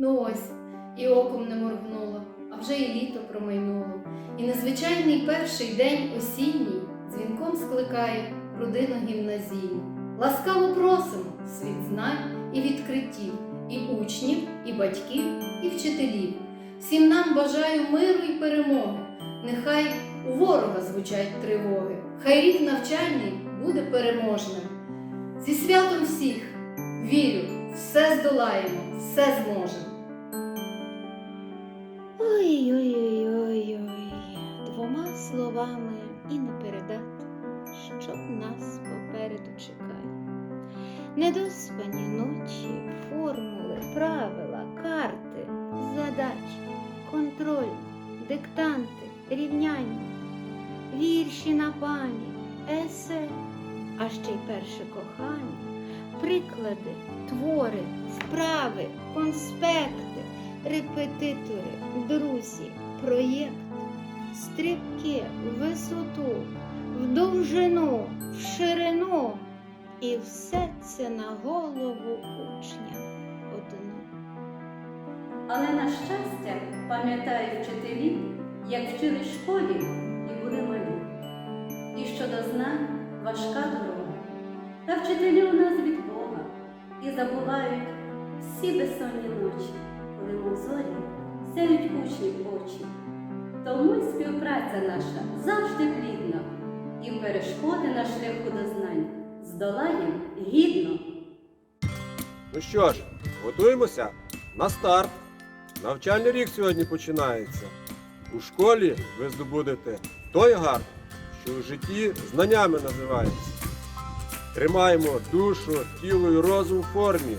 Ну ось, і оком не моргнуло, а вже і літо промайнуло. І незвичайний перший день осінній дзвінком скликає родину гімназійну. Ласкаво просимо світ знань і відкриттів, і учнів, і батьків, і вчителів. Всім нам бажаю миру і перемоги. Нехай у ворога звучать тривоги. Хай рік навчальний буде переможним. Зі святом всіх вірю, все здолаємо, все зможемо. Ой-ой-ой-ой-ой, двома словами і не передати, що нас попереду чекає. Недоспані ночі, формули, правила, карти, задачі, контроль, диктанти, рівняння, вірші на пам'ять, есе, а ще й перше кохання, приклади, твори, вправи, конспекти репетитори, друзі, проєкт, стрибки в висоту, в довжину, в ширину. І все це на голову учня одну. Але на щастя, пам'ятаю вчителі, як вчили школі і були малі. І щодо знань важка дорога. Та вчителі у нас від Бога і забувають всі безсонні ночі, зорі сяють учнів очі. Тому й співпраця наша завжди плідна, і перешкоди на шляху до знань здолаєм гідно. Ну що ж, готуємося на старт. Навчальний рік сьогодні починається. У школі ви здобудете той гард, що в житті знаннями називається. Тримаємо душу, тіло і розум в формі.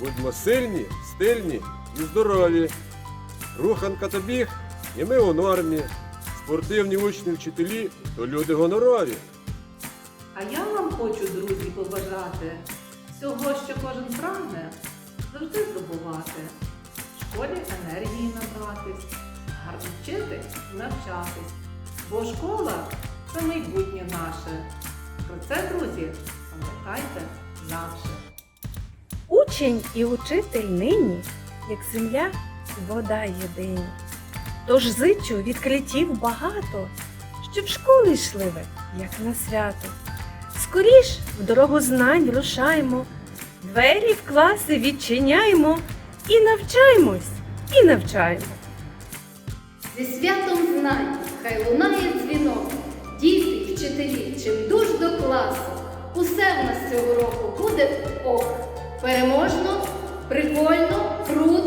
Будьмо сильні, стильні і здорові. Руханка та біг, і ми у нормі. Спортивні учні вчителі то люди гонорові. А я вам хочу, друзі, побажати всього, що кожен прагне, завжди здобувати. В школі енергії набратись, гарно вчитись і навчатись. Бо школа це майбутнє наше. Про це, друзі, пам'ятайте завжди. Учень і учитель нині, як земля вода єдині. Тож зичу відкриттів багато, щоб школи йшли ви, як на свято. Скоріш в дорогу знань рушаймо, двері в класи відчиняємо і навчаємось, і навчаємо. Зі святом знань, хай лунає дзвінок, діти, вчителі, чим душ до класу. Усе в нас цього року буде ок. Переможно, прикольно, круто.